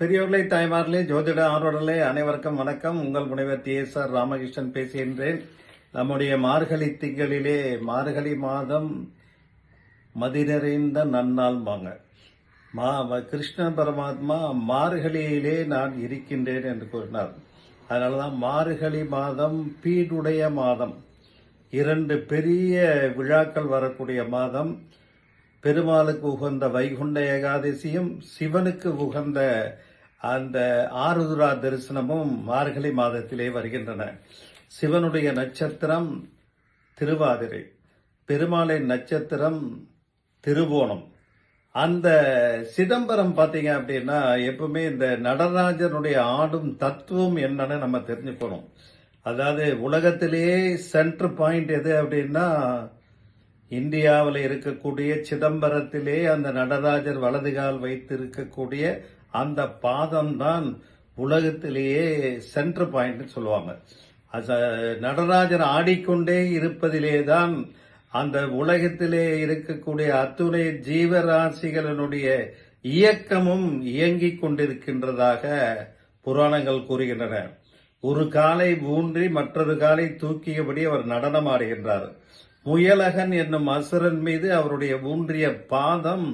பெரியோர்களே தாய்மார்களே ஜோதிட ஆர்வலர்களே அனைவருக்கும் வணக்கம். உங்கள் முனைவர் டி. எஸ். ஆர். ராமகிருஷ்ணன் பேசுகின்றேன். நம்முடைய மார்கழி திங்களிலே மார்கழி மாதம் மதி நிறைந்த நன்னாள் வாங்க. மா கிருஷ்ண பரமாத்மா மார்கழியிலே நான் இருக்கின்றேன் என்று கூறினார். அதனாலதான் மார்கழி மாதம் பீடுடைய மாதம். இரண்டு பெரிய விழாக்கள் வரக்கூடிய மாதம். பெருமாளுக்கு உகந்த வைகுண்ட ஏகாதசியும் சிவனுக்கு உகந்த அந்த ஆருதுரா தரிசனமும் மார்கழி மாதத்திலே வருகின்றன. சிவனுடைய நட்சத்திரம் திருவாதிரை பெருமாளின் நட்சத்திரம் திருவோணம். அந்த சிதம்பரம் பார்த்தீங்க அப்படின்னா எப்பவுமே இந்த நடராஜனுடைய ஆடும் தத்துவம் என்னன்னு நம்ம தெரிஞ்சுக்கணும். அதாவது உலகத்திலேயே சென்டர் பாயிண்ட் எது அப்படின்னா இந்தியாவில் இருக்கக்கூடிய சிதம்பரத்திலே அந்த நடராஜர் வலதுகால் வைத்திருக்கக்கூடிய அந்த பாதம் தான் உலகத்திலேயே சென்டர் பாயிண்ட் சொல்லுவாங்க. நடராஜர் ஆடிக்கொண்டே இருப்பதிலே தான் அந்த உலகத்திலே இருக்கக்கூடிய அத்துணை ஜீவராசிகளினுடைய இயக்கமும் இயங்கிக் கொண்டிருக்கின்றதாக புராணங்கள் கூறுகின்றன. ஒரு காலை ஊன்றி மற்றொரு காலை தூக்கியபடி அவர் நடனம் ஆடுகின்றார். முயலகன் என்னும் அசுரன் மீது அவருடைய ஊன்றிய பாதம்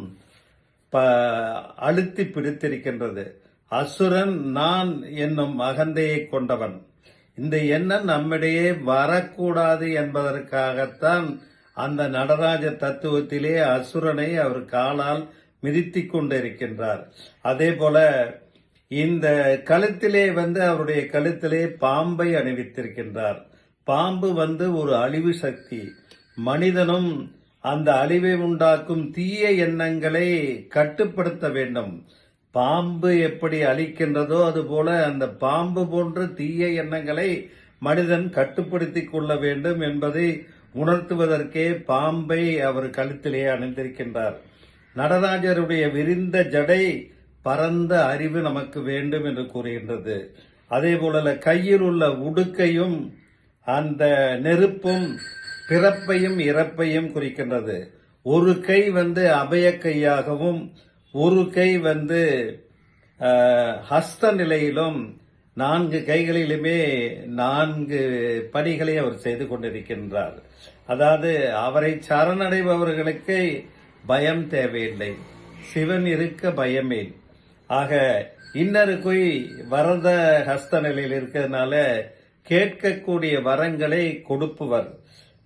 அழுத்தி பிடித்திருக்கின்றது. அசுரன் நான் என்னும் அகந்தையை கொண்டவன். இந்த எண்ணம் நம்மிடையே வரக்கூடாது என்பதற்காகத்தான் அந்த நடராஜ தத்துவத்திலே அசுரனை அவர் காலால் மிதித்தி கொண்டிருக்கின்றார். அதே போல இந்த கழுத்திலே வந்து அவருடைய கழுத்திலே பாம்பை அணிவித்திருக்கின்றார். பாம்பு வந்து ஒரு அழிவு சக்தி. மனிதனும் அந்த அழிவை உண்டாக்கும் தீய எண்ணங்களை கட்டுப்படுத்த வேண்டும். பாம்பு எப்படி அழிக்கின்றதோ அதுபோல அந்த பாம்பு போன்ற தீய எண்ணங்களை மனிதன் கட்டுப்படுத்திக் கொள்ள வேண்டும் என்பதை உணர்த்துவதற்கே பாம்பை அவர் கழுத்திலே அணிந்திருக்கின்றார். நடராஜருடைய விரிந்த ஜடை பரந்த அறிவு நமக்கு வேண்டும் என்று கூறுகின்றது. அதே போல கையில் உள்ள உடுக்கையும் அந்த நெருப்பும் பிறப்பையும் இறப்பையும் குறிக்கின்றது. ஒரு கை வந்து அபய கையாகவும் ஒரு கை வந்து ஹஸ்த நிலையிலும் நான்கு கைகளிலுமே நான்கு பணிகளை அவர் செய்து கொண்டிருக்கின்றார். அதாவது அவரை சரணடைபவர்களுக்கு பயம் தேவையில்லை. சிவன் இருக்க பயமே. ஆக இன்னொரு வரத ஹஸ்த நிலையில் இருக்கிறதுனால கேட்கக்கூடிய வரங்களை கொடுப்பவர்.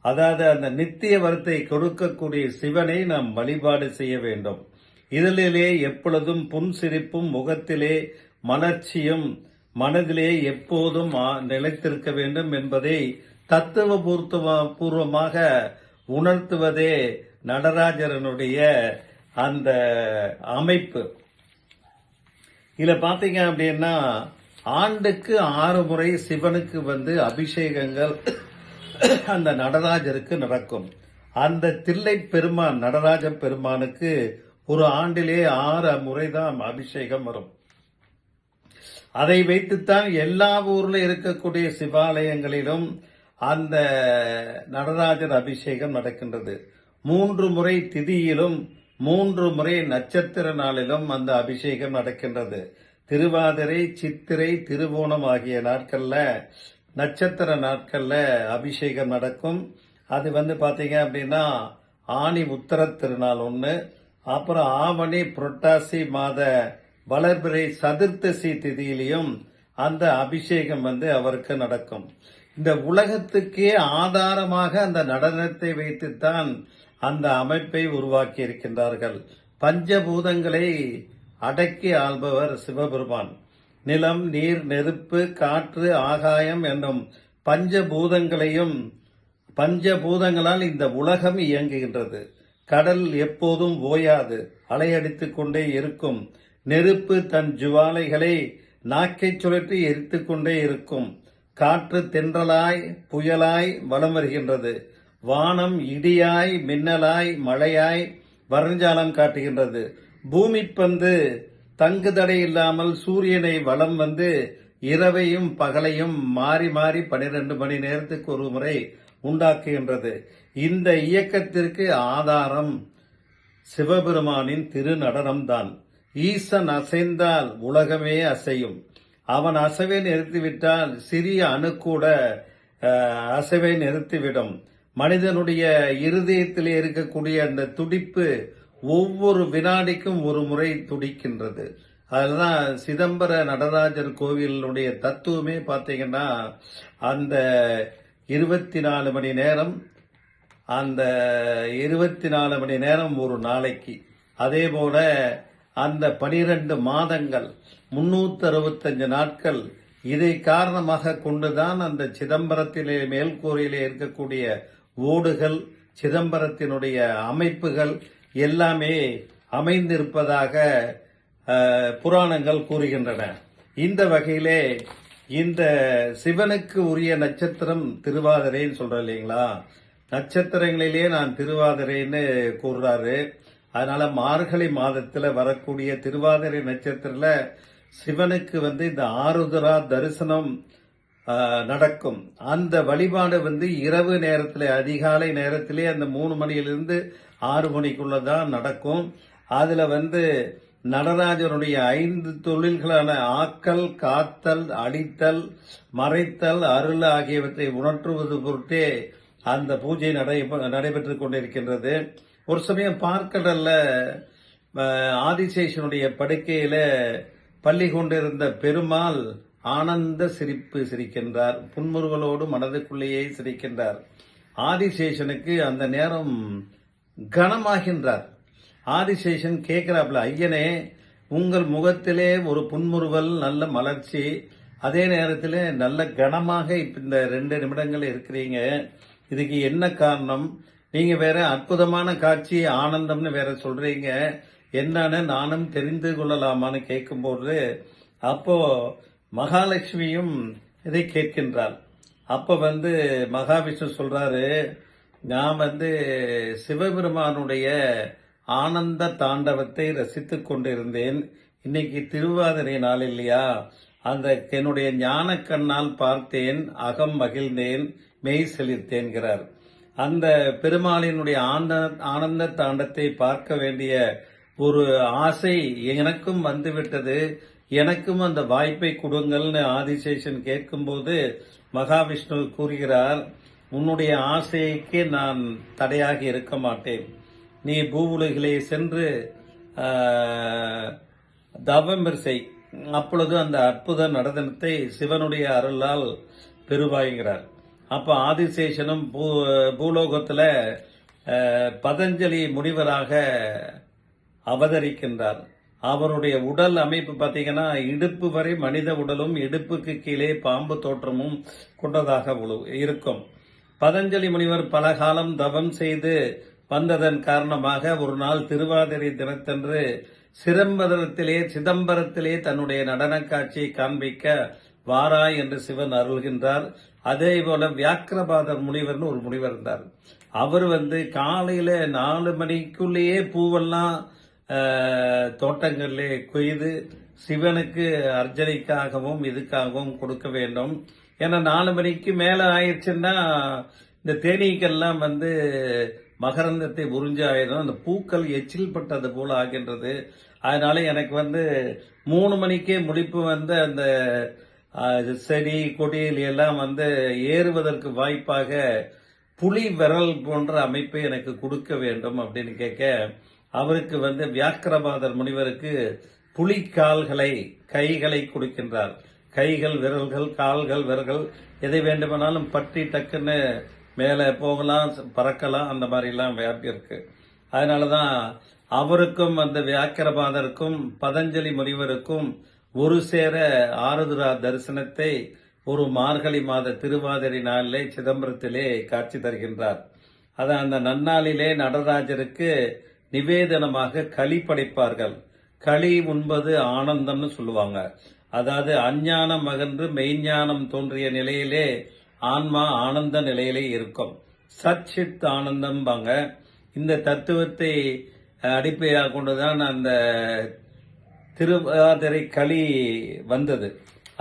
அதாவது அந்த நித்திய வரத்தை கொடுக்கக்கூடிய சிவனை நாம் வழிபாடு செய்ய வேண்டும். இதழிலே எப்பொழுதும் புன்சிரிப்பும் முகத்திலே மலர்ச்சியும் மனதிலே எப்போதும் நிலைத்திருக்க வேண்டும் என்பதை தத்துவ பூர்வமாக உணர்த்துவதே நடராஜரனுடைய அந்த அமைப்பு. இதில் பார்த்தீங்க அப்படின்னா ஆண்டுக்கு ஆறு முறை சிவனுக்கு வந்து அபிஷேகங்கள் அந்த நடராஜருக்கு நடக்கும். அந்த தில்லை பெருமான் நடராஜ பெருமானுக்கு ஒரு ஆண்டிலே ஆறு முறைதான் அபிஷேகம் வரும். அதை வைத்துத்தான் எல்லா ஊர்ல இருக்கக்கூடிய சிவாலயங்களிலும் அந்த நடராஜர் அபிஷேகம் நடக்கின்றது. மூன்று முறை திதியிலும் மூன்று முறை நட்சத்திர நாளிலும் அந்த அபிஷேகம் நடக்கின்றது. திருவாதிரை சித்திரை திருவோணம் ஆகிய நாட்கள்ல நட்சத்திர நாட்களில் அபிஷேகம் நடக்கும். அது வந்து பார்த்தீங்க அப்படின்னா ஆணி உத்தர திருநாள் ஒன்று அப்புறம் ஆவணி புரட்டாசி மாத வளர்பிறை சதுர்த்தசி திதியிலையும் அந்த அபிஷேகம் வந்து அவருக்கு நடக்கும். இந்த உலகத்துக்கே ஆதாரமாக அந்த நடனத்தை வைத்துத்தான் அந்த அமைப்பை உருவாக்கி இருக்கின்றார்கள் பஞ்சபூதங்களை அடக்கி ஆள்பவர் சிவபெருமான். நிலம் நீர் நெருப்பு காற்று ஆகாயம் என்னும் பஞ்சபூதங்களையும் பஞ்சபூதங்களால் இந்த உலகம் இயங்குகின்றது. கடல் எப்போதும் ஓயாது அலையடித்து கொண்டே இருக்கும். நெருப்பு தன் ஜுவாலைகளை நாக்கைச் சுழற்றி எரித்து கொண்டே இருக்கும். காற்று தென்றலாய் புயலாய் வலம் வருகின்றது. வானம் இடியாய் மின்னலாய் மழையாய் வருஞ்சாலம் காட்டுகின்றது. பூமி பந்து தங்கு தடை இல்லாமல் சூரியனை வலம் வந்து இரவையும் பகலையும் மாறி மாறி பனிரெண்டு மணி நேரத்துக்கு ஒரு முறை உண்டாக்குகின்றது. இந்த இயக்கத்திற்கு ஆதாரம் சிவபெருமானின் திருநடனம்தான். ஈசன் அசைந்தால் உலகமே அசையும். அவன் அசைவை நிறுத்திவிட்டால் சிறிய அணு கூட அசைவை நிறுத்திவிடும். மனிதனுடைய இருதயத்தில் இருக்கக்கூடிய அந்த துடிப்பு ஒவ்வொரு வினாடிக்கும் ஒரு முறை துடிக்கின்றது. அதுதான் சிதம்பர நடராஜர் கோவிலுடைய தத்துவமே பார்த்தீங்கன்னா அந்த இருபத்தி நாலு மணி நேரம் அந்த இருபத்தி நாலு மணி நேரம் ஒரு நாளைக்கு. அதே போல அந்த பனிரெண்டு மாதங்கள் முன்னூத்தி அறுபத்தஞ்சு நாட்கள் இதை காரணமாக கொண்டுதான் அந்த சிதம்பரத்திலே மேல்கூரையிலே இருக்கக்கூடிய ஓடுகள் சிதம்பரத்தினுடைய அமைப்புகள் எல்லாமே அமைந்திருப்பதாக புராணங்கள் கூறுகின்றன. இந்த வகையிலே இந்த சிவனுக்கு உரிய நட்சத்திரம் திருவாதிரைன்னு சொல்ற இல்லைங்களா? நட்சத்திரங்களிலே நான் திருவாதிரைன்னு கூறுறாரு. அதனால மார்கழி மாதத்துல வரக்கூடிய திருவாதிரை நட்சத்திரத்துல சிவனுக்கு வந்து இந்த ஆருதரா தரிசனம் நடக்கும். அந்த வழிபாடு வந்து இரவு நேரத்தில் அதிகாலை நேரத்திலே அந்த மூணு மணியிலிருந்து ஆறு மணிக்குள்ள தான் நடக்கும். அதுல வந்து நடராஜனுடைய ஐந்து தொழில்களான ஆக்கல் காத்தல் அடித்தல் மறைத்தல் அருள் ஆகியவற்றை உணர்த்துவது பொருட்டே அந்த பூஜை நடை- நடைபெற்றுக் கொண்டிருக்கின்றது. ஒரு சமயம் பார்க்கடல்ல ஆதிசேஷனுடைய படுக்கையில பள்ளி கொண்டிருந்த பெருமாள் ஆனந்த சிரிப்பு சிரிக்கின்றார். புன்முறுவலோடு மனதுக்குள்ளேயே சிரிக்கின்றார். ஆதிசேஷனுக்கு அந்த நேரம் கனமாகின்றார். ஆதிசேஷன் கேட்கிறாப்ல ஐயனே உங்கள் முகத்திலே ஒரு புன்முறுவல் நல்ல மலர்ச்சி அதே நேரத்தில் நல்ல கனமாக இப்ப இந்த ரெண்டு நிமிடங்கள் இருக்கிறீங்க. இதுக்கு என்ன காரணம்? நீங்க வேற அற்புதமான காட்சி ஆனந்தம்னு வேற சொல்றீங்க. என்னன்னு நானும் தெரிந்து கொள்ளலாமான்னு கேட்கும்போது அப்போ மகாலட்சுமியும் இதை கேட்கின்றாள். அப்ப வந்து மகாவிஷ்ணு சொல்றாரு நான் வந்து சிவபெருமானுடைய ஆனந்த தாண்டவத்தை ரசித்து கொண்டிருந்தேன். இன்னைக்கு திருவாதிரை நாள் இல்லையா? அந்த என்னுடைய ஞான கண்ணால் பார்த்தேன் அகம் மகிழ்ந்தேன் மெய் செழித்தேன்கிறார் அந்த பெருமாளினுடைய ஆனந்த ஆனந்த தாண்டத்தை பார்க்க வேண்டிய ஒரு ஆசை எனக்கும் வந்துவிட்டது. எனக்கும் அந்த வாய்ப்பை கொடுங்கள்னு ஆதிசேஷன் கேட்கும்போது மகாவிஷ்ணு கூறுகிறார் உன்னுடைய ஆசைக்கு நான் தடையாக இருக்க மாட்டேன். நீ பூவுலகிலே சென்று தவமிர்சை செய் அப்பொழுது அந்த அற்புத நடனத்தை சிவனுடைய அருளால் பெறுவாய்கிறார் அப்போ ஆதிசேஷனும் பூ பூலோகத்தில் பதஞ்சலி முனிவராக அவதரிக்கின்றார். அவருடைய உடல் அமைப்பு பார்த்தீங்கன்னா இடுப்பு வரை மனித உடலும் இடுப்புக்கு கீழே பாம்பு தோற்றமும் கொண்டதாக உழு- இருக்கும். பதஞ்சலி முனிவர் பல காலம் தவம் செய்து வந்ததன் காரணமாக ஒரு நாள் திருவாதிரை தினத்தன்று சிதம்பரத்திலே சிதம்பரத்திலே தன்னுடைய நடன காட்சியை காண்பிக்க வாரா என்று சிவன் அருள்கின்றார். அதே போல வியாக்கிரபாதர் முனிவர்னு ஒரு முனிவர் இருந்தார். அவர் வந்து காலையில நாலு மணிக்குள்ளேயே பூவெல்லாம் தோட்டங்களிலே கொய்து சிவனுக்கு அர்ச்சனைக்காகவும் இதுக்காகவும் கொடுக்க வேண்டும். ஏன்னா நாலு மணிக்கு மேலே ஆயிடுச்சுன்னா இந்த தேனீக்கெல்லாம் வந்து மகரந்தத்தை உறிஞ்சு அந்த பூக்கள் எச்சில் பட்டது போல ஆகின்றது. அதனால எனக்கு வந்து மூணு மணிக்கே முடிப்பு வந்து அந்த செடி கொடியில் எல்லாம் வந்து ஏறுவதற்கு வாய்ப்பாக புலி விரல் போன்ற அமைப்பை எனக்கு கொடுக்க வேண்டும் அப்படின்னு கேட்க அவருக்கு வந்து வியாக்கிரபாதர் முனிவருக்கு புலி கால்களை கைகளை கொடுக்கின்றார். கைகள் விரல்கள் கால்கள் விரல்கள் எதை வேண்டுமானாலும் பற்றி டக்குன்னு மேலே போகலாம் பறக்கலாம் அந்த மாதிரிலாம் வியாபி இருக்கு. அதனாலதான் அவருக்கும் அந்த வியாக்கிரபாதருக்கும் பதஞ்சலி முனிவருக்கும் ஒரு சேர ஆருதுரா தரிசனத்தை ஒரு மார்கழி மாத திருவாதிரை நாளிலே சிதம்பரத்திலே காட்சி தருகின்றார். அதான் அந்த நன்னாளிலே நடராஜருக்கு நிவேதனமாக களி படைப்பார்கள். களி உண்பது ஆனந்தம்னு சொல்லுவாங்க. அதாவது அஞ்ஞானம் அகன்று மெய்ஞானம் தோன்றிய நிலையிலே ஆன்மா ஆனந்த நிலையிலே இருக்கும். சச்சித் ஆனந்தம்பாங்க. இந்த தத்துவத்தை அடிப்படையாக கொண்டுதான் அந்த திருவாதிரை களி வந்தது.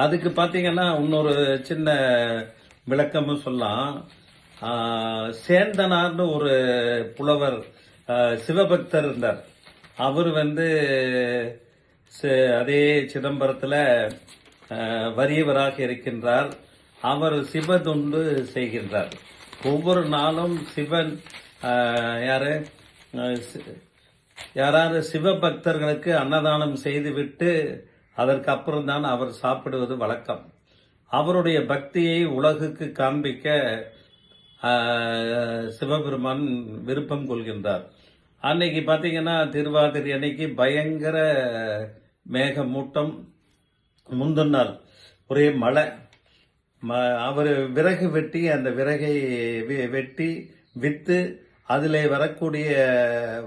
அதுக்கு பார்த்தீங்கன்னா இன்னொரு சின்ன விளக்கமும் சொல்லலாம். சேந்தனார்னு ஒரு புலவர் சிவபக்தர் இருந்தார். அவர் வந்து அதே சிதம்பரத்தில் வறியவராக இருக்கின்றார். அவர் சிவதொண்டு செய்கின்றார். ஒவ்வொரு நாளும் சிவன் யாரு? யாராவது சிவபக்தர்களுக்கு அன்னதானம் செய்துவிட்டு அதற்கு அப்புறம் தான் அவர் சாப்பிடுவது வழக்கம். அவருடைய பக்தியை உலகுக்கு காண்பிக்க சிவபெருமான் விருப்பம் கொள்கின்றார். அன்னைக்கு பார்த்தீங்கன்னா திருவாதிரை அன்னைக்கு பயங்கர மேகமூட்டம் முந்தின நாள் ஒரே மழை. அவர் விறகு வெட்டி அந்த விறகை வெ- வெட்டி விற்று அதில் வரக்கூடிய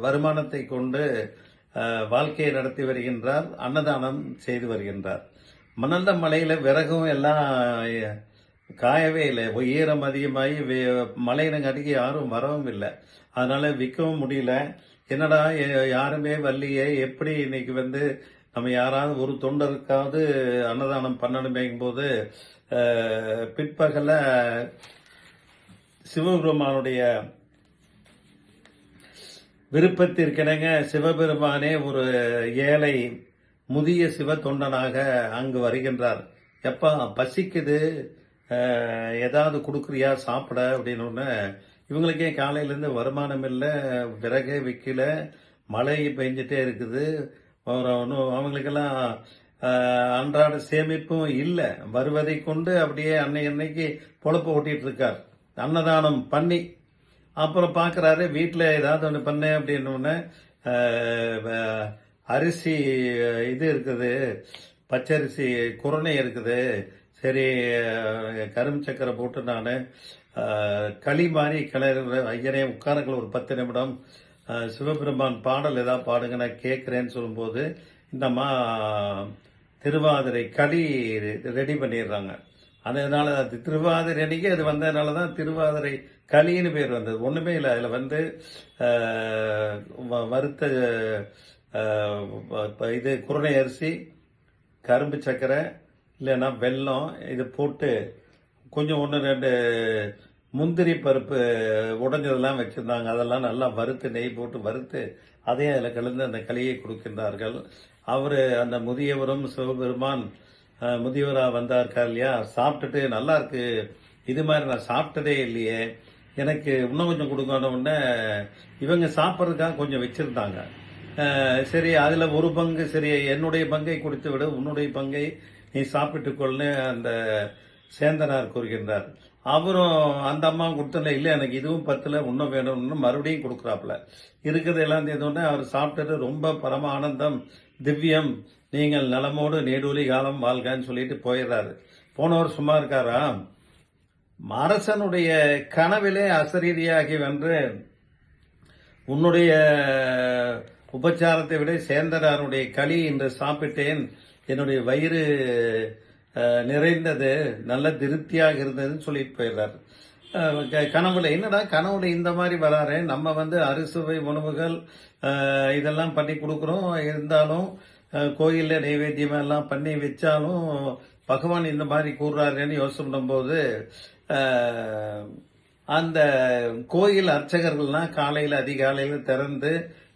வருமானத்தை கொண்டு வாழ்க்கையை நடத்தி வருகின்றார் அன்னதானம் செய்து வருகின்றார். மணந்த மலையில் விறகும் எல்லாம் காயவே இல்லை. ஈரம் அதிகமாகி மலையினங்க மழையினங்காட்டிக்கு யாரும் வரவும் இல்லை. அதனால் விற்கவும் முடியல. என்னடா யாருமே வரலையே? எப்படி இன்னைக்கு வந்து நம்ம யாராவது ஒரு தொண்டருக்காவது அன்னதானம் பண்ணணுமேங்கும் போது பிற்பகல சிவபெருமானுடைய விருப்பத்திற்கிணங்க சிவபெருமானே ஒரு ஏழை முதிய சிவ தொண்டனாக அங்கு வருகின்றார். எப்பா பசிக்குது ஏதாவது கொடுக்குறியா சாப்பிட அப்படின்னு இவங்களுக்கே காலையிலேருந்து வருமானம் இல்லை விறகே விற்கல மழை பெஞ்சிட்டே இருக்குது ஒன்றும் அவங்களுக்கெல்லாம் அன்றாட சேமிப்பும் இல்லை. வருவதை கொண்டு அப்படியே அன்னை அன்னைக்கு பொழப்பு ஓட்டிட்டு இருக்கார் அன்னதானம் பண்ணி அப்புறம் பார்க்குறாரு வீட்டில் ஏதாவது ஒன்று பண்ணேன் அப்படின்னு அரிசி இது இருக்குது பச்சரிசி குரணை இருக்குது. சரி கரும்பு சக்கரை போட்டு நான் களி மாதிரி கிளறு ஐயனே உட்காருங்கள் ஒரு பத்து நிமிடம். சிவபெருமான் பாடல் ஏதாவது பாடுங்க நான் கேட்குறேன்னு சொல்லும்போது இந்த மா திருவாதிரை களி ரெடி பண்ணிடுறாங்க. அதனால அது திருவாதிரை அன்னைக்கு அது வந்ததுனால தான் திருவாதிரை களின்னு பேர் வந்தது. ஒன்றுமே இல்லை. அதில் வந்து வ- வறுத்த இது குருணை அரிசி கரும்பு சர்க்கரை இல்லைன்னா வெல்லம் இது போட்டு கொஞ்சம் ஒன்று ரெண்டு முந்திரி பருப்பு உடஞ்சதெல்லாம் வச்சுருந்தாங்க. அதெல்லாம் நல்லா வறுத்து நெய் போட்டு வறுத்து அதையும் அதில் கலந்து அந்த களியை கொடுக்கின்றார்கள். அவர் அந்த முதியவரும் சிவபெருமான் முதியவராக முதியவரா இல்லையா? சாப்பிட்டுட்டு நல்லா இருக்கு. இது மாதிரி நான் சாப்பிட்டதே இல்லையே. எனக்கு இன்னும் கொஞ்சம் கொடுக்கணும் உடனே இவங்க சாப்பிட்றதுக்காக கொஞ்சம் வச்சுருந்தாங்க. சரி அதில் ஒரு பங்கு சரி என்னுடைய பங்கை கொடுத்து விட உன்னுடைய பங்கை நீ சாப்பிட்டு கொள்னு அந்த சேந்தனார் கூறுகின்றார். அவரும் அந்த அம்மா கொடுத்தல இல்லை எனக்கு இதுவும் பத்துல இன்னும் வேணும்னு மறுபடியும் கொடுக்குறாப்புல. இருக்கிறது எல்லாம் தேர்ந்தோடனே அவர் சாப்பிட்டது ரொம்ப பரம ஆனந்தம் திவ்யம் நீங்கள் நலமோடு நேடூலி காலம் வாழ்கன்னு சொல்லிட்டு போயிடுறாரு. போனவர் சும்மா இருக்காரா? அரசனுடைய கனவிலே அசரீதியாகி வென்று உன்னுடைய உபச்சாரத்தை விட சேந்தனாருடைய களி இன்று சாப்பிட்டேன். என்னுடைய வயிறு நிறைந்தது நல்ல திருப்தியாக இருந்ததுன்னு சொல்லிட்டு போயிடுறாரு. கனவுல என்னடா கனவுல இந்த மாதிரி வராரு? நம்ம வந்து அறுசுவை உணவுகள் இதெல்லாம் பண்ணி கொடுக்குறோம். இருந்தாலும் கோயிலில் கோயில்ல நைவேத்தியம் எல்லாம் பண்ணி வச்சாலும் பகவான் இந்த மாதிரி கூறுறாருன்னு யோசனை பண்ணும்போது அந்த கோயில் அர்ச்சகர்கள்லாம் காலையில் அதிகாலையில் திறந்து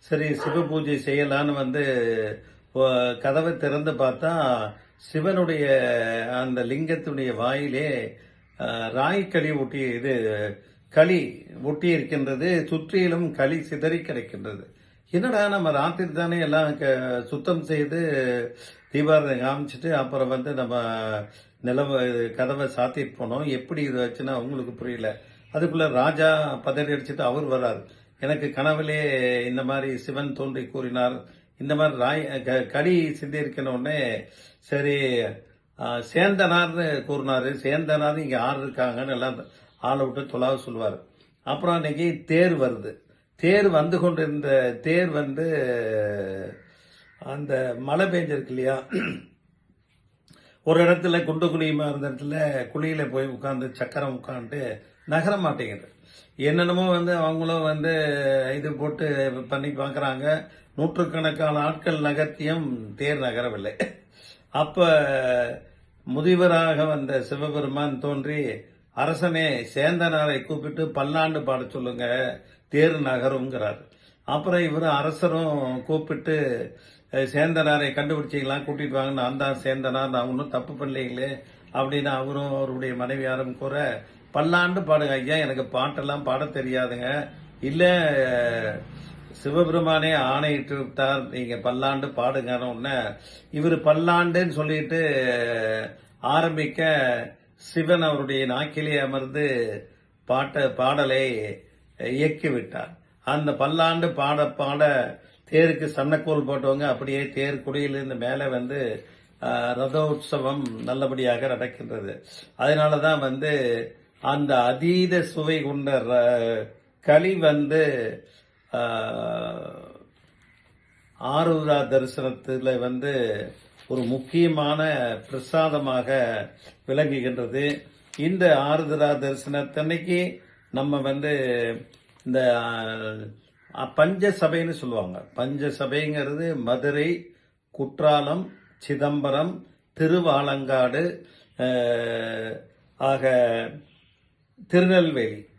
சரி சிவ பூஜை செய்யலான்னு வந்து கதவை திறந்து பார்த்தா சிவனுடைய அந்த லிங்கத்துடைய வாயிலே அஹ், களி ஒட்டி இது களி ஒட்டி இருக்கின்றது சுற்றிலும் களி சிதறி கிடைக்கின்றது. என்னடா நம்ம ராத்திரி தானே எல்லாம் க- சுத்தம் செய்து தீபாரதி காமிச்சிட்டு அப்புறம் வந்து நம்ம நிலவ கதவை சாத்திட்டு போனோம். எப்படி இது வச்சுன்னா அவங்களுக்கு புரியல. அதுக்குள்ள ராஜா பதறி அடிச்சுட்டு அவர் வர்றார் எனக்கு கனவுலே இந்த மாதிரி சிவன் தோன்றி கூறினார். இந்த மாதிரி ராய் க- களி சரி சேந்தனார்னு கூறினாரு. சேந்தனார் இங்கே ஆறு இருக்காங்கன்னு எல்லாம் ஆளை விட்டு தொலாவ சொல்லுவார். அப்புறம் அன்னைக்கு தேர் வருது. தேர் வந்து கொண்டிருந்த தேர் வந்து அந்த மழை பெஞ்சிருக்கு இல்லையா? ஒரு இடத்துல குண்டு குழியுமா இருந்த இடத்துல குழியில போய் உட்காந்து சக்கரம் உட்காந்துட்டு நகர மாட்டேங்குது. என்னென்னமோ வந்து அவங்களும் வந்து இது போட்டு பண்ணி பார்க்குறாங்க. நூற்றுக்கணக்கான ஆட்கள் நகர்த்தியும் தேர் நகரவில்லை. அப்ப முதியவராக வந்த சிவபெருமான் தோன்றி அரசனே சேந்தனாரை கூப்பிட்டு பல்லாண்டு பாட சொல்லுங்க தேர் நகருங்கிறார் அப்புறம் இவர் அரசரும் கூப்பிட்டு சேந்தனாரை கண்டுபிடிச்சிங்களா? கூட்டிட்டு வாங்க நான் தான் சேந்தனார் நான் ஒன்றும் தப்பு பண்ணலைங்களே அப்படின்னு அவரும் அவருடைய மனைவியாரும் கூற பல்லாண்டு பாடுங்க ஐயா எனக்கு பாட்டெல்லாம் பாட தெரியாதுங்க. இல்லை சிவபெருமானே ஆணையிட்டு விட்டார் நீங்க பல்லாண்டு பாடுங்கன்னு உடனே இவர் பல்லாண்டுன்னு சொல்லிட்டு ஆரம்பிக்க சிவன் அவருடைய நாக்கிலே அமர்ந்து பாட்ட பாடலை இயக்கி விட்டார் அந்த பல்லாண்டு பாட பாட தேருக்கு சன்னக்கோல் போட்டவங்க அப்படியே தேர் குடியிலிருந்து மேலே வந்து ரதோற்சவம் நல்லபடியாக நடக்கின்றது. அதனாலதான் வந்து அந்த அதீத சுவை கொண்ட ர- களி வந்து ஆருதா தரிசனத்தில் வந்து ஒரு முக்கியமான பிரசாதமாக விளங்குகின்றது. இந்த ஆருதரா தரிசனத்தன்னைக்கு நம்ம வந்து இந்த பஞ்ச சபைன்னு சொல்லுவாங்க. பஞ்ச சபைங்கிறது மதுரை குற்றாலம் சிதம்பரம் திருவாலங்காடு ஆக திருநெல்வேலி.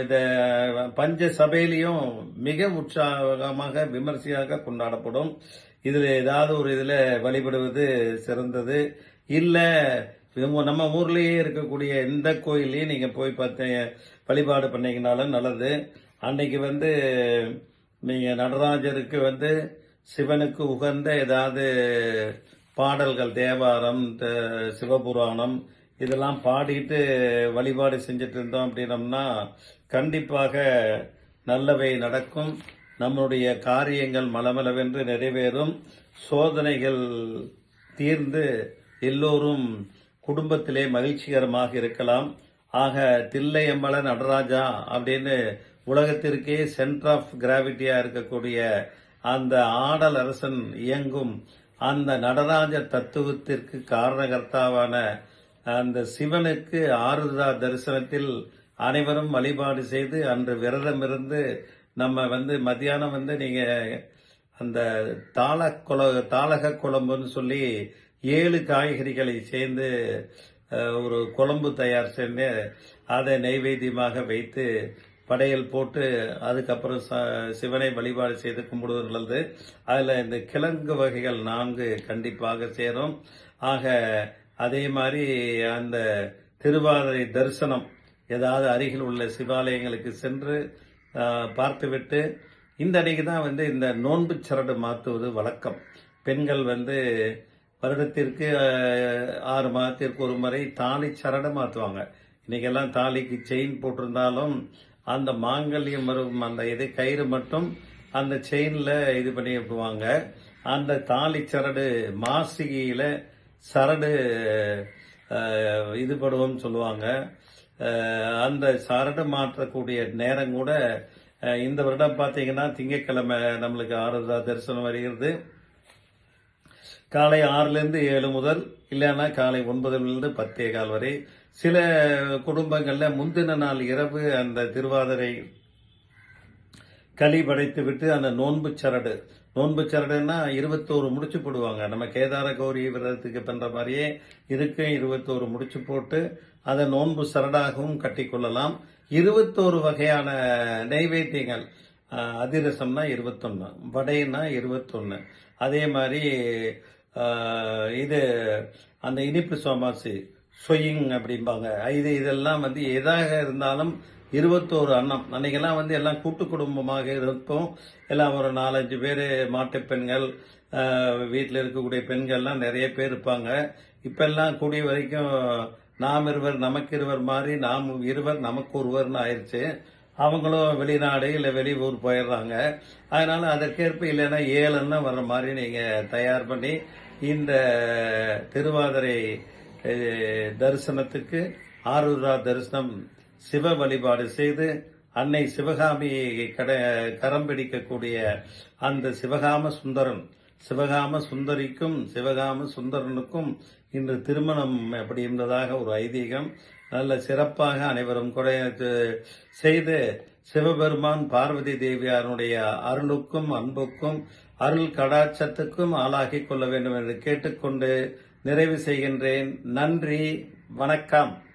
இந்த பஞ்ச சபையிலையும் மிக உற்சாகமாக விமர்சையாக கொண்டாடப்படும். இதுல ஏதாவது ஒரு இதுல வழிபடுவது சிறந்தது. இல்ல நம்ம ஊர்லயே இருக்கக்கூடிய எந்த கோயிலையும் நீங்க போய் பார்த்து வழிபாடு பண்ணீங்கனாலும் நல்லது. அன்னைக்கு வந்து நீங்க நடராஜருக்கு வந்து சிவனுக்கு உகந்த ஏதாவது பாடல்கள் தேவாரம் த- சிவபுராணம் இதெல்லாம் பாடிட்டு வழிபாடு செஞ்சுட்டு இருந்தோம் அப்படின்னம்னா கண்டிப்பாக நல்லவை நடக்கும். நம்மளுடைய காரியங்கள் மலமளவென்று நிறைவேறும். சோதனைகள் தீர்ந்து எல்லோரும் குடும்பத்திலே மகிழ்ச்சிகரமாக இருக்கலாம். ஆக தில்லையம்பல நடராஜா அப்படின்னு உலகத்திற்கே சென்டர் ஆஃப் கிராவிட்டியா இருக்கக்கூடிய அந்த ஆடல் அரசன் இயங்கும் அந்த நடராஜ தத்துவத்திற்கு காரணகர்த்தாவான அந்த சிவனுக்கு ஆருத்ரா தரிசனத்தில் அனைவரும் வழிபாடு செய்து அன்று விரதம் இருந்து நம்ம வந்து மத்தியானம் வந்து நீங்க அந்த தாள குல தாளக குழம்புன்னு சொல்லி ஏழு காய்கறிகளை சேர்ந்து ஒரு குழம்பு தயார் செய்து அதை நைவேத்தியமாக வைத்து படையல் போட்டு அதுக்கப்புறம் ச- சிவனை வழிபாடு செய்து கும்பிடுவது நல்லது. அதில் இந்த கிழங்கு வகைகள் நான்கு கண்டிப்பாக சேரும். ஆக அதே மாதிரி அந்த திருவாதிரை தரிசனம் ஏதாவது அருகில் உள்ள சிவாலயங்களுக்கு சென்று பார்த்துவிட்டு இந்த அன்னைக்கு தான் வந்து இந்த நோன்பு சரடு மாற்றுவது வழக்கம். பெண்கள் வந்து வருடத்திற்கு ஆறு மாதத்திற்கு ஒரு முறை தாலி சரடு மாற்றுவாங்க இன்னைக்கெல்லாம் தாலிக்கு செயின் போட்டிருந்தாலும் அந்த மாங்கல்யம் வரும் அந்த இது கயிறு மட்டும் அந்த செயினில் இது பண்ணி விடுவாங்க அந்த தாலி சரடு மாசிகையில் சரடு இதுபடுவோம்னு சொல்லுவாங்க. அந்த சரடு மாற்றக்கூடிய நேரம் கூட இந்த வருடம் பார்த்தீங்கன்னா திங்கட்கிழமை நம்மளுக்கு ஆறுதா தரிசனம் வருகிறது. காலை ஆறுலேருந்து ஏழு முதல் இல்லைன்னா காலை ஒன்பதுலேருந்து பத்தே கால் வரை. சில குடும்பங்களில் முந்தின நாள் இரவு அந்த திருவாதிரை களி படைத்து விட்டு அந்த நோன்பு சரடு நோன்பு சரடுன்னா இருபத்தோரு முடிச்சு போடுவாங்க. நம்ம கேதார கௌரி விரதத்துக்கு பண்ற மாதிரியே இதுக்கும் இருபத்தோரு முடிச்சு போட்டு அதை நோன்பு சரடாகவும் கட்டிக்கொள்ளலாம் இருபத்தோரு வகையான நைவேத்தியங்கள். அதிரசம்னா இருபத்தொன்னு. வடைன்னா இருபத்தொன்னு. அதே மாதிரி இது அந்த இனிப்பு சோமாசி சொயிங் அப்படிம்பாங்க. இது இதெல்லாம் வந்து எதாக இருந்தாலும் இருபத்தோரு அன்னம் அன்னைக்கெல்லாம் வந்து எல்லாம் கூட்டு குடும்பமாக இருக்கும். எல்லாம் ஒரு நாலஞ்சு பேர் மாட்டு பெண்கள் வீட்டில் இருக்கக்கூடிய பெண்கள்லாம் நிறைய பேர் இருப்பாங்க. இப்பெல்லாம் கூடிய வரைக்கும் நாம் இருவர் நமக்கு இருவர் மாதிரி நாம் இருவர் நமக்கு ஒருவர்னு ஆயிடுச்சு அவங்களும் வெளிநாடு இல்லை வெளியூர் போயிடுறாங்க. அதனால அதற்கேற்ப இல்லைன்னா ஏழுன்னா வர்ற மாதிரி நீங்கள் தயார் பண்ணி இந்த திருவாதிரை தரிசனத்துக்கு ஆரூரா தரிசனம் சிவ வழிபாடு செய்து அன்னை சிவகாமியை கட கரம் பிடிக்கக்கூடிய அந்த சிவகாம சுந்தரன் சிவகாம சுந்தரிக்கும் சிவகாம சுந்தரனுக்கும் இன்று திருமணம் அப்படி இருந்ததாக ஒரு ஐதீகம். நல்ல சிறப்பாக அனைவரும் கொடை செய்து சிவபெருமான் பார்வதி தேவியாருடைய அருளுக்கும் அன்புக்கும் அருள் கடாட்சத்துக்கும் ஆளாகிக் கொள்ள வேண்டும் என்று கேட்டுக்கொண்டு நிறைவு செய்கின்றேன். நன்றி. வணக்கம்.